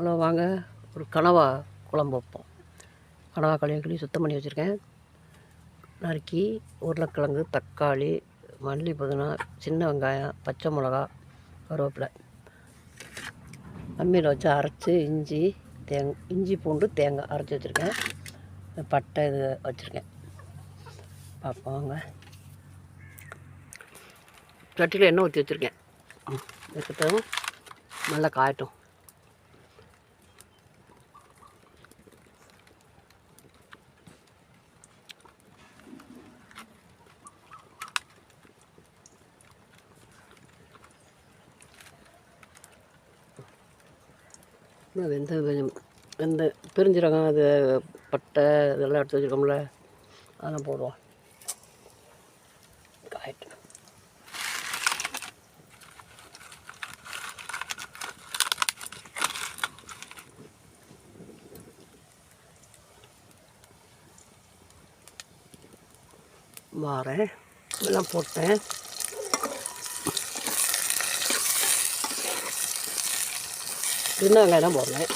Hello வாங்க ஒரு கனவா குழம்பு வைப்போம். கனவா கழுவி கழுவி சுத்தம் பண்ணி வச்சுருக்கேன். நறுக்கி உருளைக்கிழங்கு தக்காளி மல்லி புதினா சின்ன வெங்காயம் பச்சை மிளகா கருவேப்பிலை. அம்மியில் வச்சு அரைச்சி இஞ்சி தேங் இஞ்சி பூண்டு தேங்காய் அரைச்சி வச்சுருக்கேன். பட்டை இது வச்சுருக்கேன். பார்ப்போம் வாங்க. சட்டியில் எண்ணெய் ஊற்றி வச்சுருக்கேன். இருக்கட்டும் நல்லா காயட்டும். அது வெந்த எந்த வெந்த பிரிஞ்சிரகம் அது பட்டை இதெல்லாம் எடுத்து வச்சுருக்கோம்ல அதெல்லாம் போடுவோம். வாரேன். இதெல்லாம் போட்டேன். சின்ன வெங்காயம் தான் போடுறேன்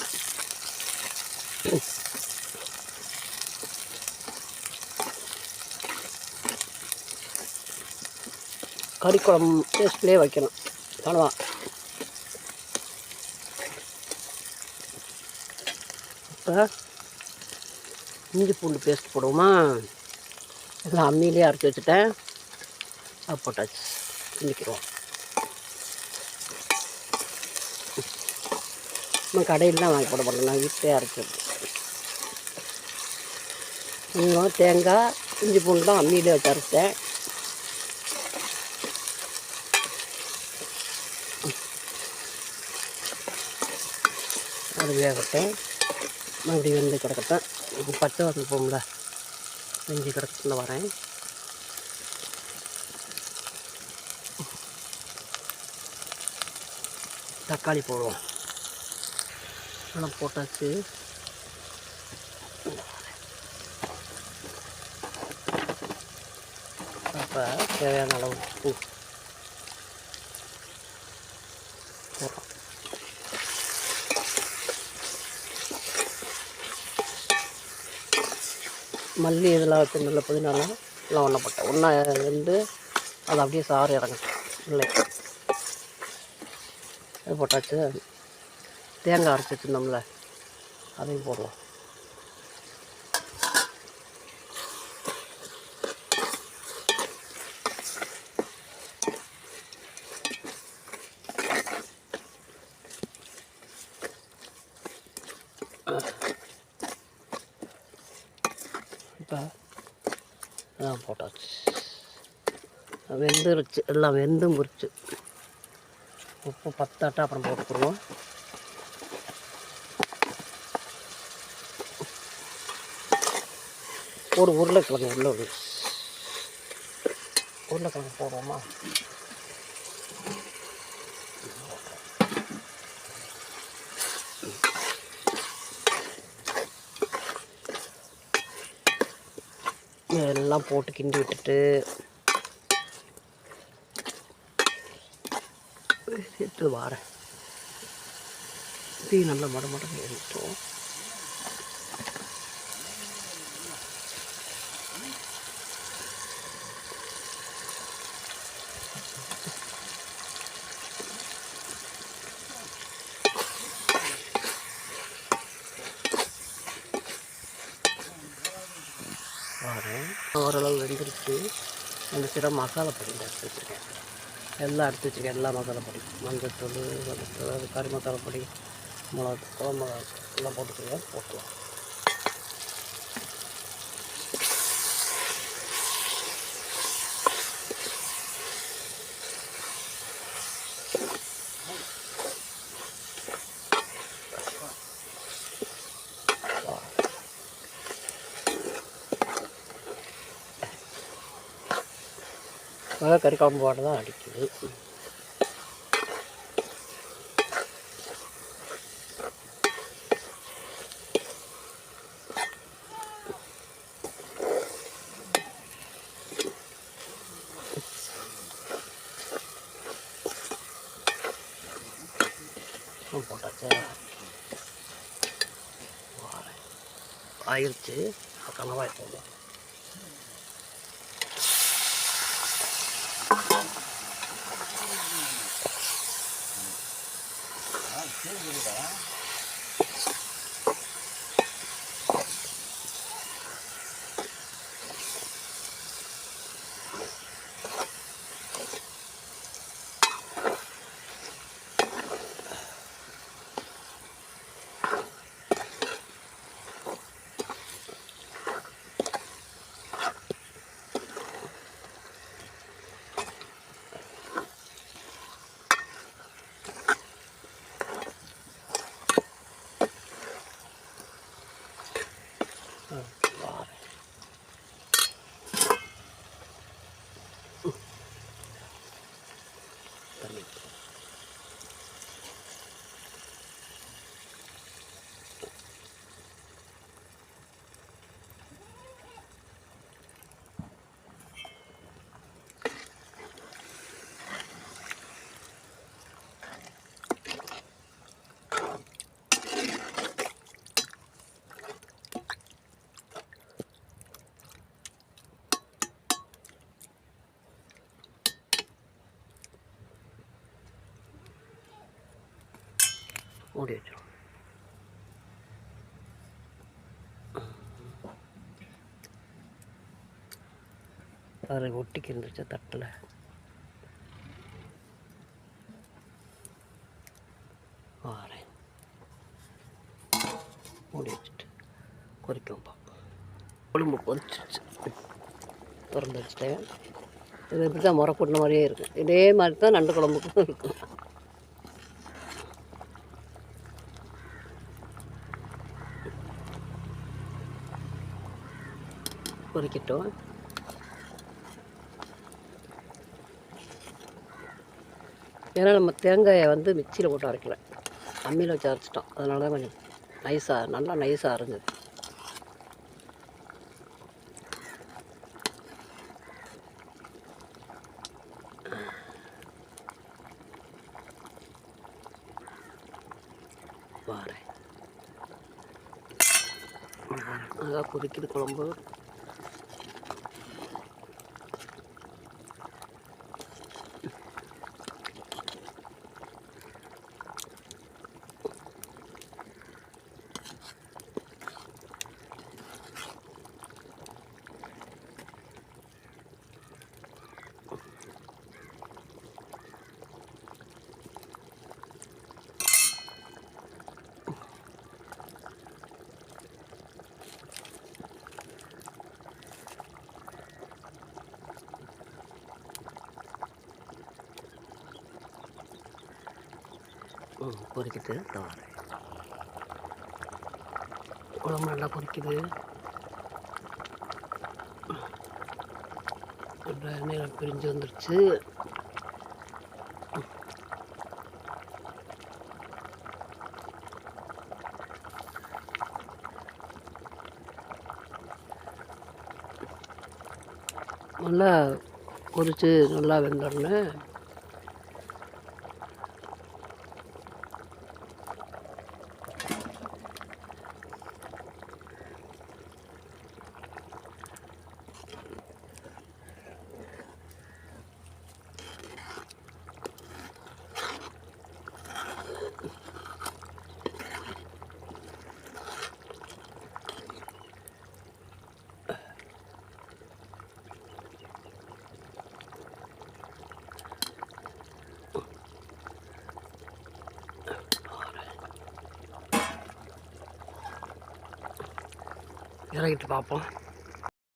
கறி குழம்பு டேஸ்ட்லேயே வைக்கணும். கனவா இப்போ இஞ்சி பூண்டு பேஸ்ட் போடுவோமா? எல்லாம் அம்மியிலே அரைச்சி வச்சுட்டேன். அது போட்டாச்சு. கிண்டிக்கிறோம் நம்ம கடையில் வாங்கி போட மாட்டோம் நான் வீட்டிலே அரைச்சது இன்னும் தேங்காய் இஞ்சி பூண்டு தான் அம்மியிலே வச்சு அரைச்சேன். அது வேகட்டும். மறுபடியும் வெந்து கிடக்கட்டும். பச்சை வாசல் போகும்ல. வெஞ்சி கிடக்கத்துல வரேன். தக்காளி போடுவோம். எல்லாம் போட்டாச்சு. அப்போ தேவையான அளவு உப்பு. போடுறோம் மல்லி இதெல்லாம் வச்சு நல்ல புதினாலாம் எல்லாம் ஒன்றா போட்டேன். ஒன்றா வந்து அது அப்படியே சாறு இறங்கட்டும் இல்லை. அது போட்டாச்சு. தேங்காய் அரைச்சி வச்சுருந்தோம்ல அதையும் போடுவோம் இப்போ போட்டாச்சு. வெந்துருச்சு எல்லாம் வெந்தும் முறிச்சு. உப்பு பத்தாட்டா அப்புறம் போட்டுக்கிடுவோம் ஒரு உருளைக்கிழங்கு உள்ள ஒரு உருளைக்கிழங்கு போடுவோமா? எல்லாம் போட்டு கிண்டி விட்டுட்டு எடுத்து வாரேன். தீ நல்லா மட மட எடுத்தோம் பாருங்கள் ஓரளவு வெந்துருச்சு அந்த சிற மசாலா பொடி எடுத்து வச்சுருக்கேன். எல்லாம் எடுத்து வச்சுருக்கேன். எல்லா மசாலா பொடி. மஞ்சத்தூள் மஞ்சத்தூள் கறி மசாலா பொடி மிளகா குழம்பு மிளகா எல்லாம் போட்டுக்கிறேன் போட்டுக்கலாம். மிளகா கறி குழம்பு தான் அடிக்குது. போட்டாச்சா. ஆயிடுச்சு. கலவாய் போதும் மூடி வச்சிடும் அதில் ஒட்டிக்கு இருந்துச்சு தட்டில். வாரேன் மூடி வச்சுட்டு கொதிக்கும் பார்ப்போம் கொழும்பு கொதிச்சிருச்சு. திறந்து வச்சுட்டேன். இது இப்படி தான் முறை கூட்டின மாதிரியே இருக்கும் இதே மாதிரி தான் நண்டு குழம்புக்கும் இருக்கும் பொரிக்கட்டும் ஏன்னா நம்ம தேங்காயை வந்து மிக்சியில் போட்டு அரைக்கல. அம்மியில் வச்சு அரைச்சிட்டோம். அதனால தான் கொஞ்சம் நைஸாக நல்லா நைஸாக இருந்தது பாரு நல்லா கொதிக்குது குழம்பு. ம் பொரிக்குது குழம்பு நல்லா கொதிக்குது. நல்லா பிரிஞ்சு வந்துருச்சு. நல்லா கொதித்து நல்லா வெந்தோடனே இறங்கிட்டு பார்ப்போம்.